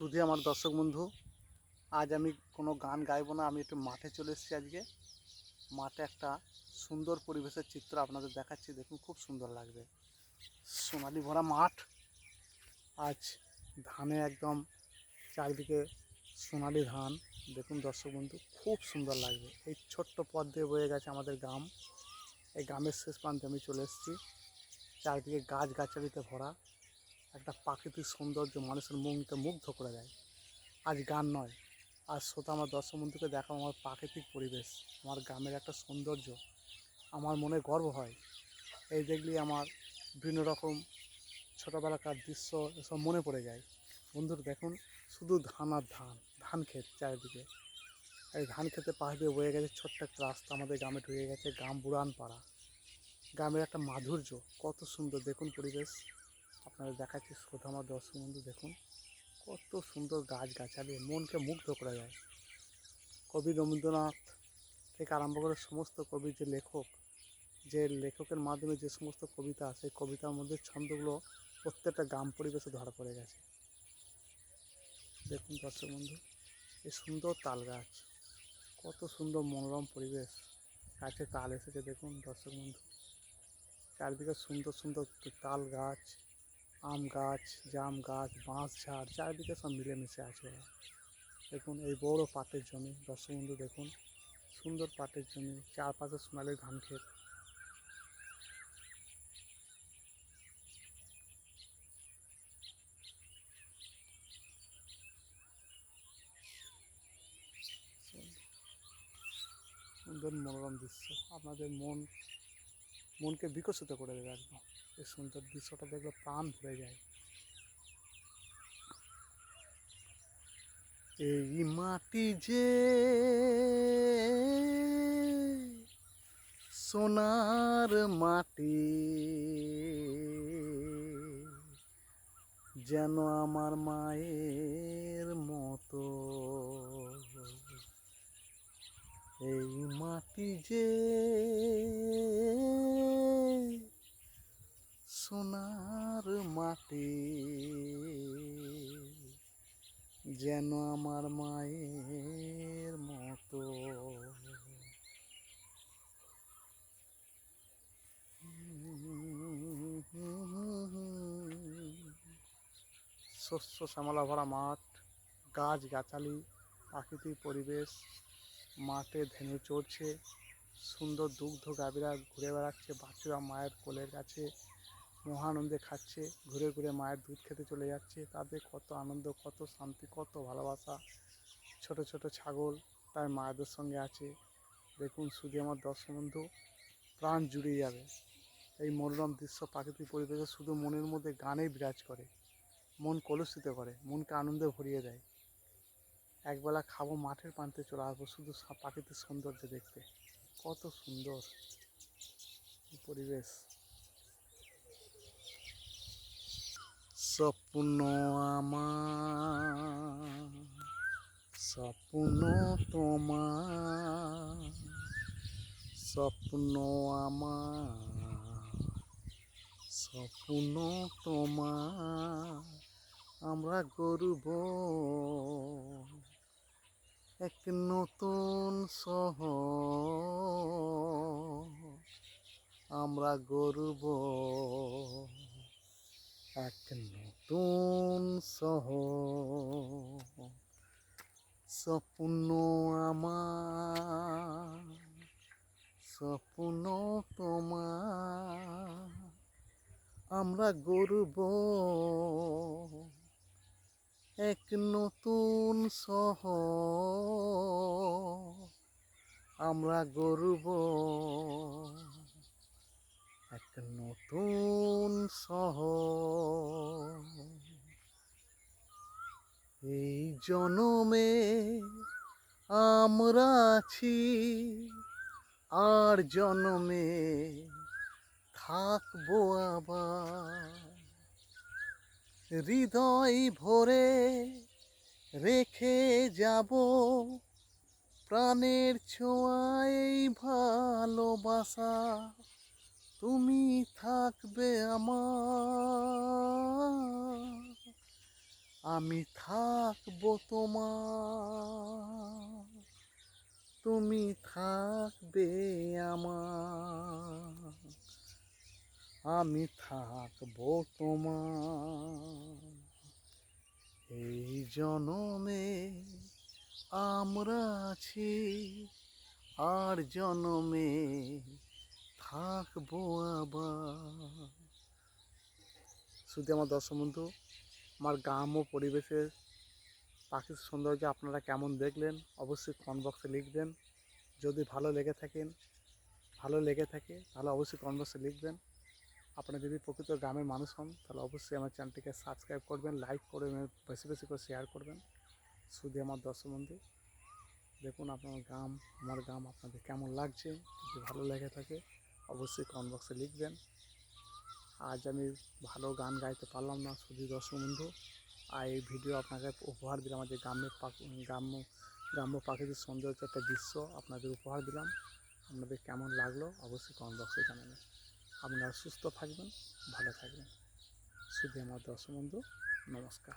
শুধু আমার দর্শক বন্ধু, আজ আমি কোনো গান গাইবো না, আমি একটু মাঠে চলে এসেছি আজকে। মাঠে একটা সুন্দর পরিবেশের চিত্র আপনাদের দেখাচ্ছি, দেখুন খুব সুন্দর লাগবে। সোনালি ভরা মাঠ, আজ ধানে একদম চারিদিকে সোনালি ধান, দেখুন দর্শক বন্ধু, খুব সুন্দর লাগবে। এই ছোট্ট পথ দিয়ে বয়ে গেছে আমাদের গ্রাম। এই গ্রামের শেষ প্রান্তে আমি চলে এসেছি। চারিদিকে গাছ গাছালিতে ভরা। একটা প্রাকৃতিক সৌন্দর্য মানুষের মনকে মুগ্ধ করে দেয়। আজ গান নয়, আজ শ্রোতা আমার দর্শক বন্ধুকে দেখাও আমার প্রাকৃতিক পরিবেশ, আমার গ্রামের একটা সৌন্দর্য। আমার মনে গর্ব হয়। এই দেখলেই আমার বিভিন্ন রকম ছোটোবেলাকার দৃশ্য এসব মনে পড়ে যায়। বন্ধুরা, দেখুন, শুধু ধান আর ধান ধান ক্ষেত চারিদিকে। এই ধান খেতে পাশ দিয়ে বয়ে গেছে ছোট্ট একটা রাস্তা, আমাদের গ্রামে ঢুকে গেছে গ্রাম বুড়ান পাড়া গ্রামের একটা মাধুর্য, কত সুন্দর দেখুন পরিবেশ। আপনাদের দেখাচ্ছি শ্রোতা আমার দর্শক বন্ধু, দেখুন। কত সুন্দর গাছ গাছালি মনকে মুগ্ধ করা যায়। কবি রবীন্দ্রনাথ থেকে আরম্ভ করে সমস্ত কবি যে লেখক, যে লেখকের মাধ্যমে যে সমস্ত কবিতা, সেই কবিতার মধ্যে ছন্দগুলো প্রত্যেকটা গ্রাম পরিবেশে ধরা পড়ে গেছে। দেখুন দর্শক বন্ধু, এই সুন্দর তাল গাছ কত সুন্দর মনোরম পরিবেশ। গাছে তাল এসেছে, দেখুন দর্শক বন্ধু। চারিদিকে সুন্দর সুন্দর তাল গাছ আম গাছ, জাম গাছ, বাঁশ, ঝাড়, চারিদিকে সব মিলেমিশে আছে ওরা। দেখুন, এই বড় পাটের জমি দর্শক বন্ধু দেখুন, সুন্দর পাটের জমি, চারপাশে সোনালি ধান ক্ষেত। সুন্দর মনোরম দৃশ্য। আপনাদের মন, মনকে বিকশিত করে দেবে একদম। এই সুন্দর দৃশ্যটা দেখলে প্রাণ ভরে যায়। এই মাটি যে সোনার মাটি যেন আমার মায়ের মতো। এই মাটি যে সোনার মাটি যেন আমার মায়ের মতো। শস্য শ্যামলা ভরা মাঠ, গাছ গাছালি, প্রাকৃতিক পরিবেশ, মাঠে ধেনু চড়ছে, সুন্দর দুগ্ধ গাভীরা ঘুরে বেড়াচ্ছে বাচ্চারা মায়ের কোলের কাছে মহানন্দে খাচ্ছে, ঘুরে ঘুরে মায়ের দুধ খেতে চলে যাচ্ছে। তাদের কত আনন্দ, কত শান্তি, কত ভালোবাসা। ছোট ছোট ছাগল তার মায়েদের সঙ্গে আছে। দেখুন, শুধু আমার দর্শক বন্ধু প্রাণ জুড়ে যাবে। এই মনোরম দৃশ্য প্রাকৃতিক পরিবেশে শুধু মনের মধ্যে গানে বিরাজ করে। মন কলুষিত করে, মনকে আনন্দে ভরিয়ে দেয়। একবেলা খাব মাঠের প্রান্তে চলে আসব শুধু প্রাকৃতিক সৌন্দর্য দেখতে। কত সুন্দর পরিবেশ। স্বপ্ন আমার, স্বপ্ন তোমার, স্বপ্ন আমার, স্বপ্ন তোমার। আমরা গরুব, এক নতুন সহ আমরা গরুব এক নতুন সহ স্বপ্ন আমার স্বপ্ন তোমার। আমরা গরুব এক নতুন সহ আমরা গরুব এক নতুন সহ এই জনমে আমরা আছি, আর জনমে থাকব আবার। হৃদয় ভরে রেখে যাব, প্রাণের ছোঁয়ায় ভালোবাসা। আমি থাকব তোমার। তুমি থাকবে আমার। আমি থাকব তোমার। এই জনমে আমরা আছি, আর জনমে থাকব আবার। শুধু আমার দর্শক বন্ধু আমার গ্রাম ও পরিবেশের পাখির সৌন্দর্য আপনারা কেমন দেখলেন, অবশ্যই কমেন্ট বক্সে লিখবেন। যদি ভালো লেগে থাকেন, ভালো লেগে থাকে, তাহলে অবশ্যই কমেন্ট বক্সে লিখবেন। আপনারা যদি প্রকৃত গ্রামের মানুষ হন, তাহলে অবশ্যই আমার চ্যানেলটিকে সাবস্ক্রাইব করবেন লাইক করবেন বেশি বেশি করে শেয়ার করবেন। শুধু আমার দর্শক বন্ধু, দেখুন আপনার গ্রাম, আমার গ্রাম আপনাদের কেমন লাগছে, যদি ভালো লেগে থাকে, অবশ্যই কমেন্ট বক্সে লিখবেন। আজ আমি ভালো গান গাইতে পারলাম না, শুধু দর্শক বন্ধু। আর এই ভিডিও আপনাকে উপহার দিলাম আমাদের গ্রামের গ্রাম্য গ্রাম্য প্রাকৃতিক সৌন্দর্য একটা দৃশ্য আপনাদের উপহার দিলাম। আপনাদের কেমন লাগল অবশ্যই কমেন্ট বক্সে জানাবেন। আপনারা সুস্থ থাকবেন, ভালো থাকবেন। শুধু আমার দর্শক বন্ধু, নমস্কার।